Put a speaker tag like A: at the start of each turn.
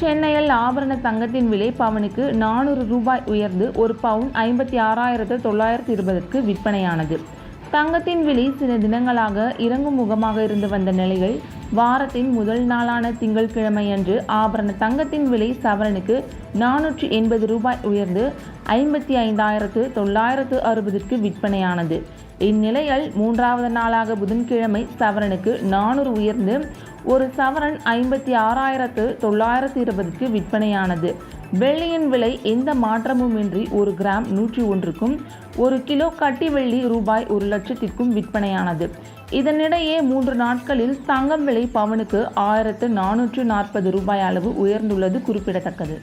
A: சென்னையில் ஆபரண தங்கத்தின் விலை பவனுக்கு நானூறு ரூபாய் உயர்ந்து ஒரு பவுன் ஐம்பத்தி ஆறாயிரத்து தொள்ளாயிரத்து இருபதுக்கு விற்பனையானது. தங்கத்தின் விலை சில தினங்களாக இறங்கும் முகமாக இருந்து வந்த நிலையில் வாரத்தின் முதல் நாளான திங்கட்கிழமையன்று ஆபரண தங்கத்தின் விலை சவரனுக்கு நானூற்றி எண்பது ரூபாய் உயர்ந்து ஐம்பத்தி ஐந்தாயிரத்து தொள்ளாயிரத்து அறுபதுக்கு விற்பனையானது. இந்நிலையில் மூன்றாவது நாளாக புதன்கிழமை சவரனுக்கு நானூறு உயர்ந்து ஒரு சவரன் ஐம்பத்தி ஆறாயிரத்து தொள்ளாயிரத்து இருபதுக்கு விற்பனையானது. வெள்ளியின் விலை எந்த மாற்றமுமின்றி ஒரு கிராம் நூற்றி ஒன்றுக்கும் ஒரு கிலோ கட்டி வெள்ளி ரூபாய் ஒரு லட்சத்திற்கும் விற்பனையானது. இதனிடையே மூன்று நாட்களில் தங்கம் விலை பவனுக்கு ஆயிரத்து நானூற்று நாற்பது ரூபாய் அளவு உயர்ந்துள்ளது குறிப்பிடத்தக்கது.